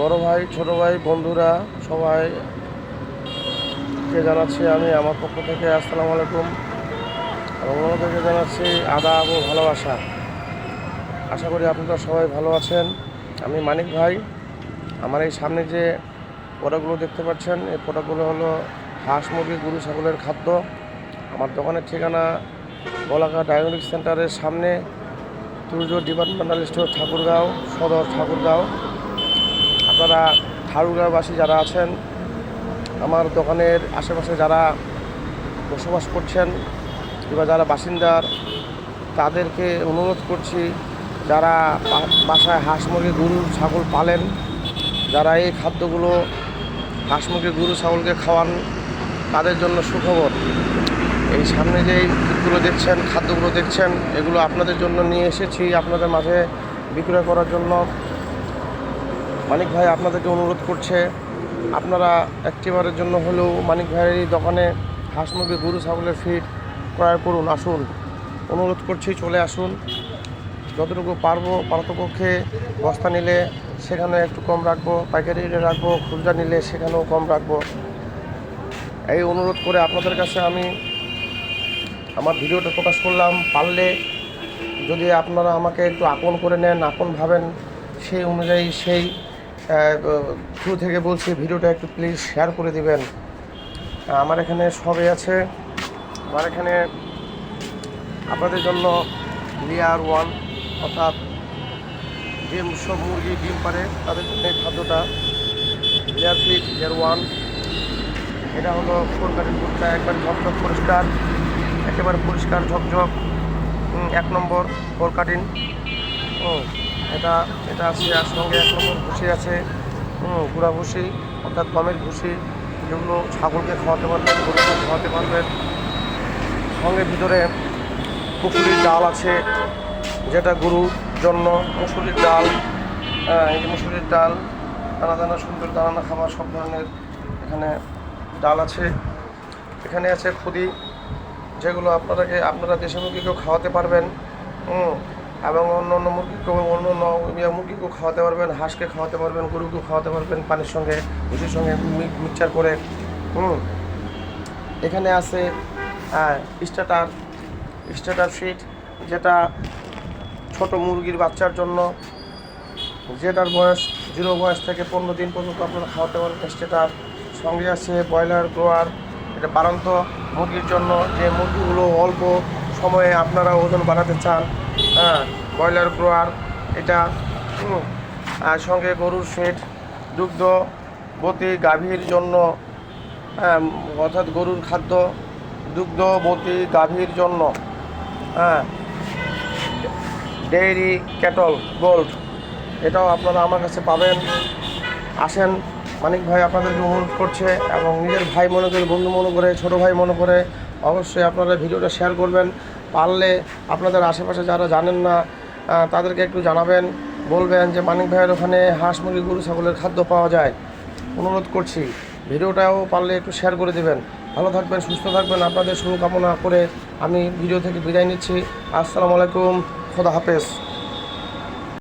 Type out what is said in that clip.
বড় ভাই, ছোট ভাই, বন্ধুরা, সবাই কে জানাচ্ছি আমি আমার পক্ষ থেকে আসসালামু আলাইকুম। এবং থেকে জানাচ্ছি আদাব ও ভালোবাসা। আশা করি আপনারা সবাই ভালো আছেন। আমি মানিক ভাই। আমার এই সামনে যে প্রোডাক্টগুলো দেখতে পাচ্ছেন, এই প্রোডাক্টগুলো হলো হাঁস মুরগি, গরু, ছাগলের খাদ্য। আমার দোকানের ঠিকানা বলাকা ডায়াগনস্টিক সেন্টারের সামনে তুর্য ডিপার্টমেন্টাল স্টোর, ঠাকুরগাঁও, সদর ঠাকুরগাঁও। আপনারা ঠাকুরগাঁওবাসী যারা আছেন, আমার দোকানের আশেপাশে যারা বসবাস করছেন কিংবা যারা বাসিন্দার, তাদেরকে অনুরোধ করছি যারা বাসায় হাঁস মুরগি, গরু, ছাগল পালেন, যারা এই খাদ্যগুলো হাঁস মুরগি, গরু, ছাগলকে খাওয়ান, তাদের জন্য সুখবর। এই সামনে যেই দিকগুলো দেখছেন, খাদ্যগুলো দেখছেন, এগুলো আপনাদের জন্য নিয়ে এসেছি, আপনাদের মাঝে বিক্রয় করার জন্য। মানিক ভাই আপনাদেরকে অনুরোধ করছে, আপনারা একটিবারের জন্য হলেও মানিক ভাইয়ের দোকানে হাঁস মুরগি গরু, ছাগলের ফিড ক্রয় করুন, আসুন। অনুরোধ করছি, চলে আসুন। যতটুকু পারব পারতপক্ষে বস্তা নিলে সেখানে একটু কম রাখব, পাইকারি রেটে রাখব, খুচরা নিলে সেখানেও কম রাখব। এই অনুরোধ করে আপনাদের কাছে আমি আমার ভিডিওটা প্রকাশ করলাম। পারলে যদি আপনারা আমাকে একটু আপন করে নেন, আপন ভাবেন, সেই অনুযায়ী সেই থ্রু থেকে বলছি ভিডিওটা একটু প্লিজ শেয়ার করে দিবেন। আমার এখানে সবই আছে। আমার এখানে আপনাদের জন্য লেয়ার ওয়ান অর্থাৎ যে সব মুরগি ডিম পারে তাদের জন্য এই খাদ্যটা। লেয়ার ফিট লেয়ার ওয়ান এটা হলো কাটিং ফুডটা একবার ঝকঝক পরিষ্কার একেবারে পরিষ্কার ঝকঝক এক নম্বর ফোর কাটিং হুম, এটা এটা আছে আর সঙ্গে এক নম্বর ভুসি আছে। গুঁড়া ভুসি, অর্থাৎ গমের ভুসি, যেগুলো ছাগলকে খাওয়াতে পারবেন, গরুকে খাওয়াতে পারবেন। সঙ্গে ভিতরে পুকুরির ডাল আছে, যেটা গরুর জন্য মুসুরির ডাল এই মুসুরির ডাল, দানা দানা, সুন্দর দানা খাবার, সব ধরনের এখানে ডাল আছে। এখানে আছে খুদি, যেগুলো আপনারাকে, আপনারা দেশি মুরগিকেও খাওয়াতে পারবেন। এবং অন্য অন্য মুরগিকেও অন্য অন্য ইয়ে মুরগিকেও খাওয়াতে পারবেন, হাঁসকে খাওয়াতে পারবেন, গরুকেও খাওয়াতে পারবেন পানির সঙ্গে, ভুসির সঙ্গে মিক্সচার করে। হুম। এখানে আছে স্টার্টার স্টার্টার ফিট যেটা ছোট মুরগির বাচ্চার জন্য, যেটার বয়স জিরো বয়স থেকে পনেরো দিন পর্যন্ত আপনারা খাওয়াতে পারবেন স্টেটার সঙ্গে আছে ব্রয়লার, গ্রোয়ার, এটা বাড়ন্ত মুরগির জন্য, যে মুরগিগুলো অল্প সময়ে আপনারা ওজন বাড়াতে চান হ্যাঁ ব্রয়লার গ্রোয়ার, এটা সঙ্গে গরুর শেড দুগ্ধ, বতী, গাভীর জন্য হ্যাঁ অর্থাৎ গরুর খাদ্য দুগ্ধবতী গাভীর জন্য হ্যাঁ ডেইরি, ক্যাটল, গোল্ড, এটাও আপনারা আমার কাছে পাবেন। আসেন, মানিক ভাই আপনাদেরকে অনুরোধ করছে এবং নিজের ভাই মনে করে, বন্ধু মনে করে, ছোটো ভাই মনে করে, অবশ্যই আপনারা ভিডিওটা শেয়ার করবেন। পারলে আপনাদের আশেপাশে যারা জানেন না তাদেরকে একটু জানাবেন, বলবেন যে মানিক ভাইয়ের ওখানে হাঁস মুরগি, গরু, ছাগলের খাদ্য পাওয়া যায়। অনুরোধ করছি, ভিডিওটাও পারলে একটু শেয়ার করে দেবেন। ভালো থাকবেন, সুস্থ থাকবেন, আপনাদের শুভকামনা করে আমি ভিডিও থেকে বিদায় নিচ্ছি। আসসালামু আলাইকুম, খোদা হাফেজ।